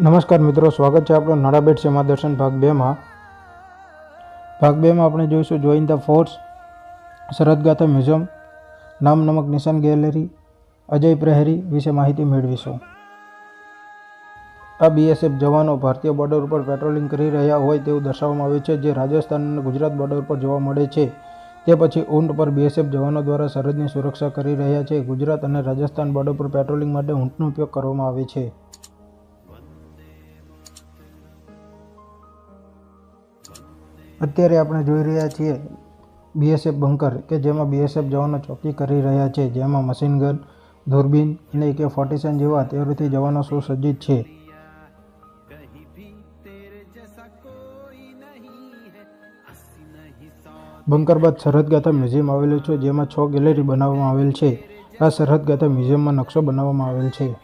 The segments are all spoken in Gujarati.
નમસ્કાર મિત્રો, સ્વાગત છે આપણો નડાબેટ સેમા દર્શન ભાગ બેમાં. ભાગ બેમાં આપણે જોઈશું join the force Sharadgatha museum, નામ નમક નિશાન ગેલેરી, અજય પ્રહેરી વિશે માહિતી મેળવીશું. આ બીએસએફ જવાનો ભારતીય બોર્ડર ઉપર પેટ્રોલિંગ કરી રહ્યા હોય તેવું દર્શાવવામાં આવ્યું છે, જે રાજસ્થાન અને ગુજરાત બોર્ડર પર જોવા મળે છે. તે પછી ઊંટ પર બીએસએફ જવાનો દ્વારા સરહદની સુરક્ષા કરી રહ્યા છે. ગુજરાત અને રાજસ્થાન બોર્ડર પર પેટ્રોલિંગ માટે ઊંટનો ઉપયોગ કરવામાં આવે છે. અત્યારે આપણે જોઈ રહ્યા છીએ બીએસએફ બંકર કે જેમાં બીએસએફ જવાનો ચોકી કરી રહ્યા છે, જેમાં મશીન ગન દૂરબીન અને કે ફોર્ટી જેવા તેઓથી જવાનો સુસજ્જિત છે. બંકર બાદ સરહદગાથા મ્યુઝિયમ આવેલું છે, જેમાં છ ગેલેરી બનાવવામાં આવેલ છે. આ સરહદગાથા મ્યુઝિયમમાં નકશો બનાવવામાં આવેલ છે.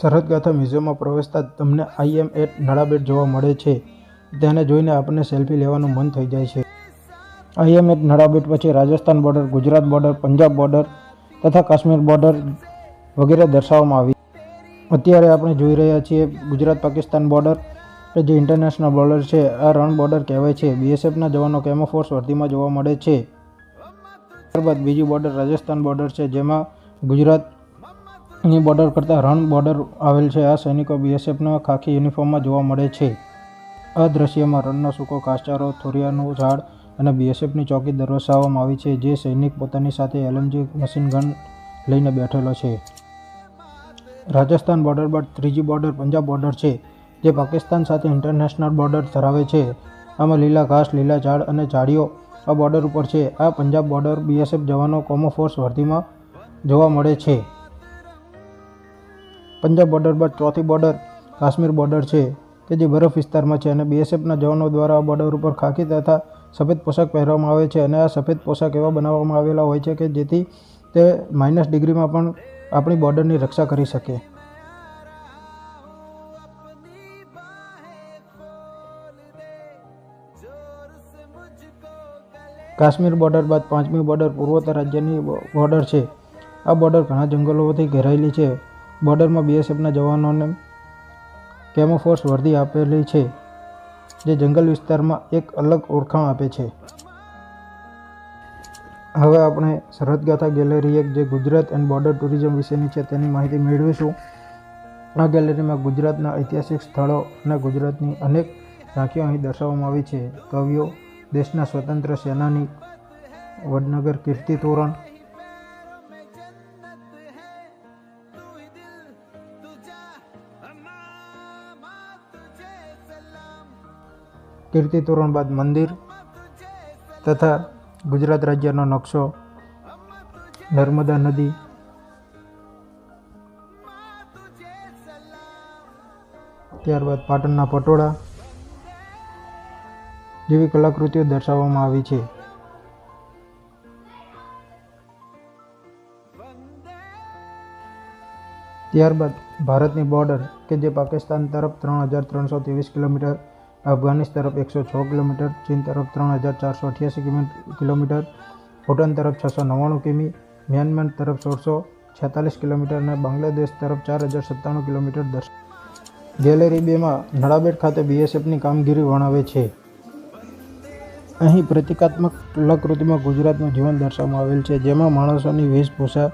સરહદગાથા મ્યુઝિયમમાં પ્રવેશતા તમને આઈએમ એટ નળાબેટ જોવા મળે છે. તેને જોઈને આપણને સેલ્ફી લેવાનું મન થઈ જાય છે. આઈએમ એટ નળાબેટ પછી Rajasthan border Gujarat border Punjab border તથા કાશ્મીર બોર્ડર વગેરે દર્શાવવામાં આવી. અત્યારે આપણે જોઈ રહ્યા છીએ ગુજરાત પાકિસ્તાન બોર્ડર જે ઇન્ટરનેશનલ બોર્ડર છે, આ રણ બોર્ડર કહેવાય છે. બીએસએફના જવાનો કેમોફોર્સ વર્દીમાં જોવા મળે છે. ત્યારબાદ બીજી બોર્ડર રાજસ્થાન બોર્ડર છે, જેમાં ગુજરાતની બોર્ડર કરતાં રણ બોર્ડર આવેલ છે. આ સૈનિકો બીએસએફના ખાખી યુનિફોર્મમાં જોવા મળે છે. આ દ્રશ્યમાં રણનો સૂકો કાસ્ચારો, થોરિયાનું ઝાડ અને બીએસએફની ચોકી દર્શાવવામાં આવી છે, જે સૈનિક પોતાની સાથે એલએમજી મશીન ગન લઈને બેઠેલો છે. રાજસ્થાન બોર્ડર બાદ ત્રીજી બોર્ડર પંજાબ બોર્ડર છે, જે પાકિસ્તાન સાથે ઇન્ટરનેશનલ બોર્ડર ધરાવે છે. આમાં લીલા ઘાસ, લીલા ઝાડ અને ઝાડીઓ આ બોર્ડર ઉપર છે. આ પંજાબ બોર્ડર બીએસએફ જવાનો કોમોફોર્સ વર્ધીમાં જોવા મળે છે. પંજાબ બોર્ડર બાદ ચોથી બોર્ડર કાશ્મીર બોર્ડર છે. કે જે બરફ વિસ્તારમાં છે અને બીએસએફના જવાનો દ્વારા બોર્ડર ઉપર ખાખી તથા સફેદ પોશાક પહેરવામાં આવે છે અને આ સફેદ પોશાક એવા બનાવવામાં આવેલા હોય છે કે જેથી તે માઇનસ ડિગ્રીમાં પણ આપણી બોર્ડરની રક્ષા કરી શકે. કાશ્મીર બોર્ડર બાદ પાંચમી બોર્ડર પૂર્વોત્તર રાજ્યની બોર્ડર છે. આ બોર્ડર ઘણા જંગલોથી ઘેરાયેલી છે. બોર્ડરમાં બીએસએફના જવાનોને કેમોફોર્સ વર્દી આપેલી છે, જે જંગલ વિસ્તારમાં એક અલગ ઓળખાણ આપે છે. હવે આપણે સરહદગાથા ગેલેરી એક જે ગુજરાત એન્ડ બોર્ડર ટુરિઝમ વિશેની છે તેની માહિતી મેળવીશું. આ ગેલેરીમાં ગુજરાતના ઐતિહાસિક સ્થળો અને ગુજરાતની અનેક ઝાંખીઓ અહીં દર્શાવવામાં આવી છે. કવિઓ, દેશના સ્વતંત્ર સેનાની વડનગર કીર્તિ તોરણ કીર્તિ તોરણ બાદ મંદિર તથા ગુજરાત રાજ્યનો નકશો નર્મદા નદી. ત્યારબાદ પાટણના પટોળા જેવી કલાકૃતિઓ દર્શાવવામાં આવી છે. ત્યારબાદ ભારતની બોર્ડર, કે જે પાકિસ્તાન તરફ ત્રણ હજાર ત્રણસો ત્રેવીસ કિલોમીટર અફઘાનિસ્તાન તરફ એકસો છ કિલોમીટર, ચીન તરફ ત્રણ હજાર ચારસો અઠ્યાસી કિલોમીટર, ભૂટાન તરફ છસો નવ્વાણું કિમી, મ્યાનમાર તરફ સોળસો છેતાલીસ કિલોમીટર અને બાંગ્લાદેશ તરફ ચાર હજાર સત્તાણું કિલોમીટર દર્શ ગેલેરી બેમાં નળાબેટ ખાતે બીએસએફની કામગીરી વર્ણવે છે. અહીં પ્રતિકાત્મક કલાકૃતિમાં ગુજરાતનું જીવન દર્શાવવામાં આવેલ છે, જેમાં માણસોની વેશભૂષા,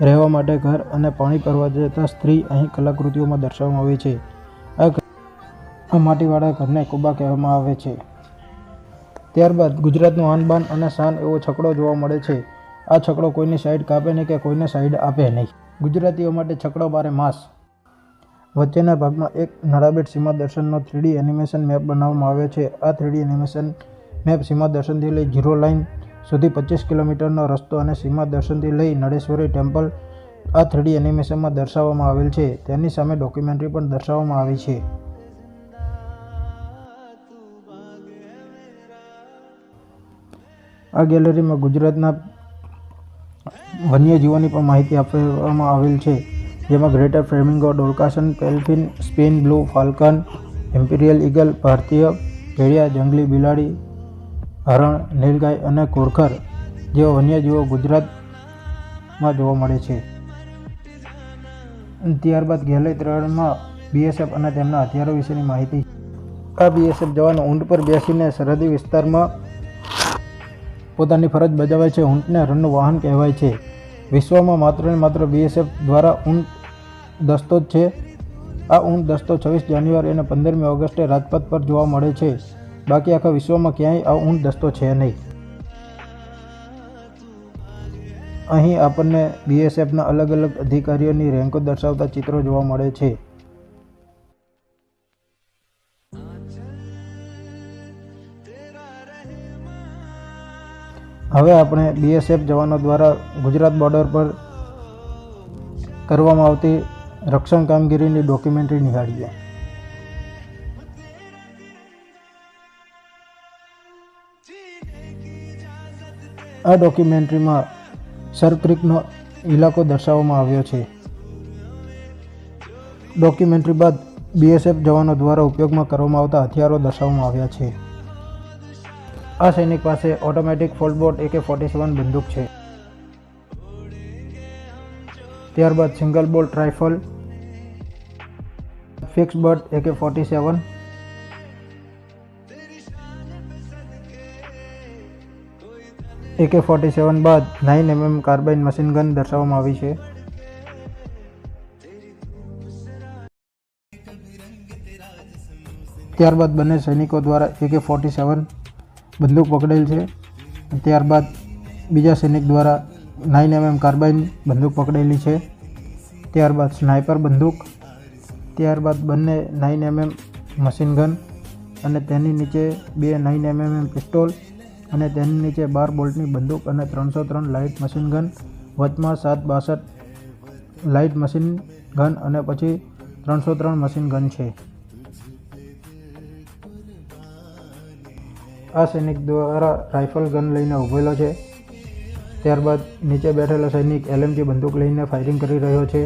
રહેવા માટે ઘર અને પાણી ભરવા જતા સ્ત્રી અહીં કલાકૃતિઓમાં દર્શાવવામાં આવી છે. આ માટીવાળા ઘરને કુબા કહેવામાં આવે છે. ત્યારબાદ ગુજરાતનું આનબાન અને શાન એવો છકડો જોવા મળે છે. આ છકડો કોઈની સાઈડ કાપે નહીં કે કોઈને સાઈડ આપે નહીં. ગુજરાતીઓ માટે છકડો બારે માસ. વચ્ચેના ભાગમાં એક નળાબેટ સીમા દર્શનનો થ્રીડી એનિમેશન મેપ બનાવવામાં આવ્યો છે. આ થ્રીડી એનિમેશન મેપ સીમા દર્શનથી લઈ ઝીરો લાઇન સુધી પચીસ કિલોમીટરનો રસ્તો અને સીમા દર્શનથી લઈ નળેશ્વરી ટેમ્પલ આ થ્રીડી એનિમેશનમાં દર્શાવવામાં આવેલ છે. તેની સામે ડોક્યુમેન્ટરી પણ દર્શાવવામાં આવી છે. આ ગેલેરીમાં ગુજરાતના વન્યજીવોની પણ માહિતી આપવામાં આવેલ છે, જેમાં ગ્રેટર ફ્લેમિંગો, ડોલકાસન, પેલ્ફિન, સ્પેન બ્લુ ફાલ્કન એમ્પિરિયલ ઈગલ ભારતીય ભેડિયા જંગલી બિલાડી, હરણ, નીલગાય અને કોરખર જેવા વન્યજીવો ગુજરાતમાં જોવા મળે છે. ત્યારબાદ ગેલેરી ત્રણમાં બીએસએફ અને તેમના હથિયારો વિશેની માહિતી. આ બીએસએફ જવાનો ઊંટ પર બેસીને સરહદી વિસ્તારમાં પોતાની ફરજ બજાવે છે. ઊંટને રણનું વાહન કહેવાય છે. વિશ્વમાં માત્ર ને માત્ર બીએસએફ દ્વારા ઊંટ દસ્તો જ છે. આ ઊંટ દસ્તો છવ્વીસ જાન્યુઆરી અને પંદરમી ઓગસ્ટે રાજપથ પર જોવા મળે છે. બાકી આખા વિશ્વમાં ક્યાંય આ ઊંટ દસ્તો છે નહીં. અહીં આપણને બીએસએફના અલગ અલગ અધિકારીઓની રેન્કો દર્શાવતા ચિત્રો જોવા મળે છે. હવે આપણે બીએસએફ જવાનો દ્વારા ગુજરાત બોર્ડર પર કરવામાં આવતી રક્ષણ કામગીરીની ડોક્યુમેન્ટરી નિહાળીએ. આ ડોક્યુમેન્ટરીમાં સર ક્રિકનો ઇલાકો દર્શાવવામાં આવ્યો છે. ડોક્યુમેન્ટરી બાદ બીએસએફ જવાનો દ્વારા ઉપયોગમાં કરવામાં આવતા હથિયારો દર્શાવવામાં આવ્યા છે. આ સૈનિક પાસે ઓટોમેટિક ફોલ્ડબોટ એકે ફોર્ટી સેવન બંદૂક છે. ત્યારબાદ single bolt rifle, fix butt AK forty seven. AK forty seven બાદ nine MM carbine machine gun દર્શાવવામાં આવી છે. ત્યારબાદ બંને સૈનિકો દ્વારા એકે ફોર્ટી સેવન બંદૂક પકડેલ છે. ત્યારબાદ બીજા સૈનિક દ્વારા નાઇન એમએમ કાર્બાઇન બંદૂક પકડેલી છે. ત્યારબાદ સ્નાઇપર બંદૂક, ત્યારબાદ બંને નાઇન એમએમ મશીન ગન અને તેની નીચે બે નાઇન એમએમ પિસ્તોલ અને તેની નીચે બાર બોલ્ટની બંદૂક અને ત્રણસો ત્રણ લાઇટ મશીન ગન, વચમાં સાત બાસઠ લાઇટ મશીન ગન અને પછી ત્રણસો ત્રણ મશીન ગન છે. આ સૈનિક દ્વારા રાઇફલ ગન લઈને ઊભેલો છે. ત્યારબાદ નીચે બેઠેલો સૈનિક એલએમજી બંદૂક લઈને ફાયરિંગ કરી રહ્યો છે.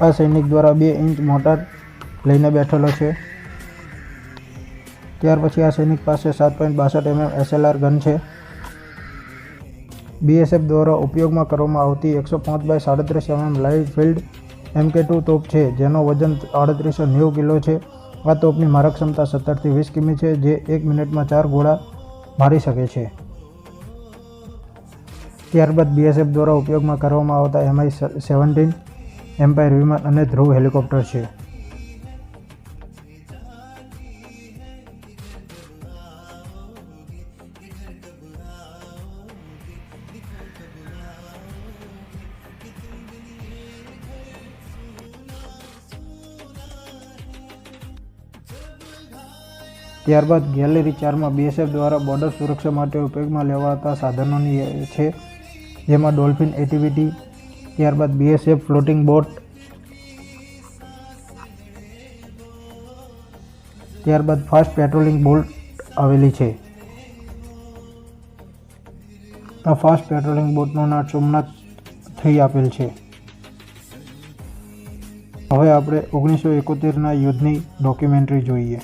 આ સૈનિક દ્વારા બે ઇંચ મોટર લઈને બેઠેલો છે. ત્યાર પછી આ સૈનિક પાસે સાત પોઈન્ટ બાસઠ એમએમ એસએલઆર ગન છે. બીએસએફ દ્વારા ઉપયોગમાં કરવામાં આવતી એકસો પાંચ બાય સાડત્રીસ MM light field MK two તોપ છે, જેનો વજન આડત્રીસો નેવું કિલો છે. આ તોપની મારક ક્ષમતા સત્તરથી વીસ કિમી છે, જે એક મિનિટમાં ચાર ગોળા મારી શકે છે. ત્યારબાદ બીએસએફ દ્વારા ઉપયોગમાં કરવામાં આવતા એમઆઈ સેવન્ટીન એમ્પાયર વિમાન અને ધ્રુવ હેલિકોપ્ટર છે. ત્યારબાદ ગેલેરી ચારમાં બીએસએફ દ્વારા બોર્ડર સુરક્ષા માટે ઉપયોગમાં લેવાતા સાધનોની છે, જેમાં ડોલ્ફિન એક્ટિવિટી, ત્યારબાદ બીએસએફ ફ્લોટિંગ બોટ, ત્યારબાદ ફાસ્ટ પેટ્રોલિંગ બોટ આવેલી છે. આ ફાસ્ટ પેટ્રોલિંગ બોટનું નામ સોમનાથ થઈ આપેલ છે. હવે આપણે ઓગણીસો એકોતેરના યુદ્ધની ડોક્યુમેન્ટરી જોઈએ.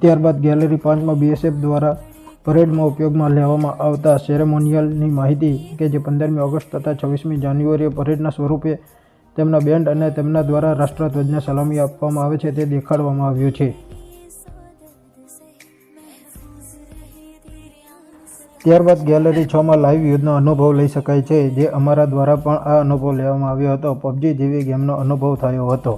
ત્યારબાદ ગેલેરી પાંચમાં બીએસએફ દ્વારા પરેડમાં ઉપયોગમાં લેવામાં આવતા સેરેમોનિયલની માહિતી કે જે પંદરમી ઓગસ્ટ તથા છવ્વીસમી જાન્યુઆરીએ પરેડના સ્વરૂપે તેમના બેન્ડ અને તેમના દ્વારા રાષ્ટ્રધ્વજને સલામી આપવામાં આવે છે તે દેખાડવામાં આવ્યું છે. ત્યારબાદ ગેલેરી છમાં લાઈવ યુદ્ધનો અનુભવ લઈ શકાય છે, જે અમારા દ્વારા પણ આ અનુભવ લેવામાં આવ્યો હતો. પબજી જેવી ગેમનો અનુભવ થયો હતો.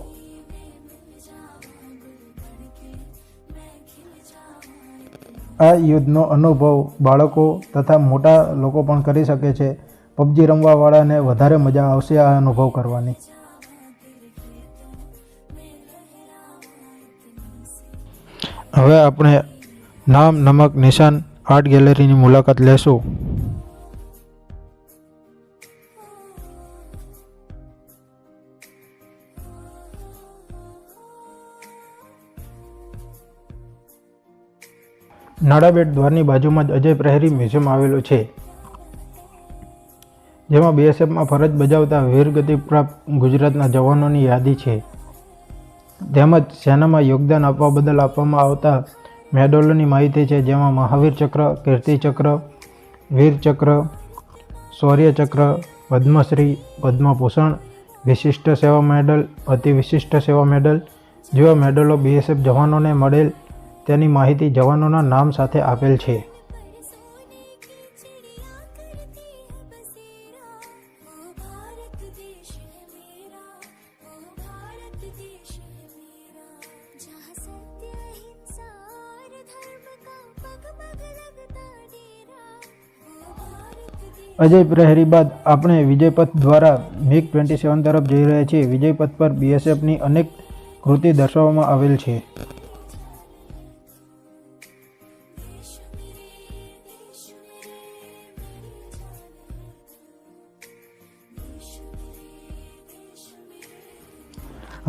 આ યુદ્ધનો અનુભવ બાળકો તથા મોટા લોકો પણ કરી શકે છે. પબજી રમવાવાળાને વધારે મજા આવશે આ અનુભવ કરવાની. હવે આપણે નામ, નમક, નિશાન આર્ટ ગેલેરીની મુલાકાત લેશું. નાડાબેટ દ્વારની બાજુમાં જ અજય પ્રહરી મ્યુઝિયમ આવેલું છે, જેમાં બીએસએફમાં ફરજ બજાવતા વીરગતિ પ્રાપ્ત ગુજરાતના જવાનોની યાદી છે. તેમજ સેનામાં યોગદાન આપવા બદલ આપવામાં આવતા મેડલોની માહિતી છે, જેમાં મહાવીર ચક્ર, કીર્તિ ચક્ર, વીર ચક્ર, શૌર્ય ચક્ર, પદ્મશ્રી, પદ્મભૂષણ, વિશિષ્ટ સેવા મેડલ અતિ વિશિષ્ટ સેવા મેડલ જેવા મેડલો બીએસએફ જવાનોને મળેલ તેની માહિતી જવાનોના નામ સાથે આપેલ છે. અજય પ્રહરી બાદ આપણે વિજયપથ દ્વારા મિગ ટ્વેન્ટી સેવન તરફ જઈ રહ્યા છીએ. વિજયપથ પર બીએસએફની અનેક કૃતિ દર્શાવવામાં આવેલ છે.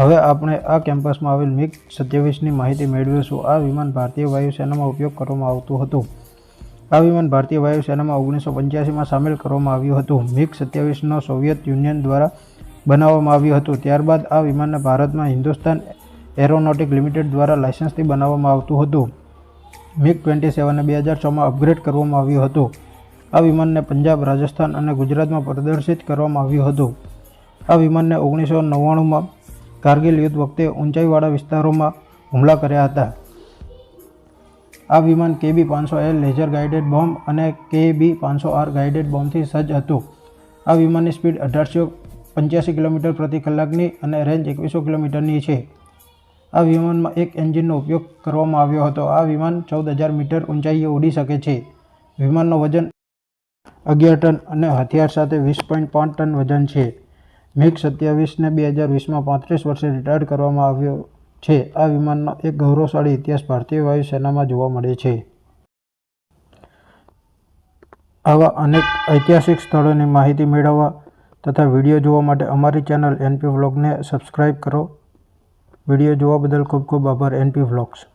હવે આપણે આ કેમ્પસમાં આવેલ મિગ સત્યાવીસની માહિતી મેળવીશું. આ વિમાન ભારતીય વાયુસેનામાં ઉપયોગ કરવામાં આવતું હતું. આ વિમાન ભારતીય વાયુસેનામાં ઓગણીસો પંચ્યાસીમાં સામેલ કરવામાં આવ્યું હતું. મિગ સત્યાવીસનો સોવિયત યુનિયન દ્વારા બનાવવામાં આવ્યું હતું. ત્યારબાદ આ વિમાનને ભારતમાં હિન્દુસ્તાન એરોનોટિક લિમિટેડ દ્વારા લાયસન્સથી બનાવવામાં આવતું હતું. મિગ ટ્વેન્ટી સેવનને બે હજાર છમાં અપગ્રેડ કરવામાં આવ્યું હતું. આ વિમાનને પંજાબ, રાજસ્થાન અને ગુજરાતમાં પ્રદર્શિત કરવામાં આવ્યું હતું. આ વિમાનને ઓગણીસો નવ્વાણુંમાં કારગિલ યુદ્ધ વખતે ઊંચાઈવાળા વિસ્તારોમાં હુમલા કર્યા હતા. આ વિમાન કેબી પાંચસો એલ લેઝર ગાઇડેડ બોમ્બ અને કેબી પાંચસો આર ગાઇડેડ બોમ્બથી સજ્જ હતું. આ વિમાનની સ્પીડ અઢારસો પંચ્યાસી કિલોમીટર પ્રતિ કલાકની અને રેન્જ એકવીસો કિલોમીટરની છે. આ વિમાનમાં એક એન્જિનનો ઉપયોગ કરવામાં આવ્યો હતો. આ વિમાન ચૌદ હજાર મીટર ઊંચાઈએ ઉડી શકે છે. વિમાનનો વજન અગિયાર ટન અને હથિયાર સાથે વીસ પોઈન્ટ પાંચ ટન વજન છે. મિગ સત્યાવીસને બે હજાર વીસમાં પાંત્રીસ વર્ષે રિટાયર્ડ કરવામાં આવ્યો છે. આ વિમાનનો એક ગૌરવશાળી ઇતિહાસ ભારતીય વાયુસેનામાં જોવા મળે છે. આવા અનેક ઐતિહાસિક સ્થળોની માહિતી મેળવવા તથા વીડિયો જોવા માટે અમારી ચેનલ એનપી વ્લોગને સબસ્ક્રાઈબ કરો. વીડિયો જોવા બદલ ખૂબ ખૂબ આભાર એનપી વ્લોગ્સ.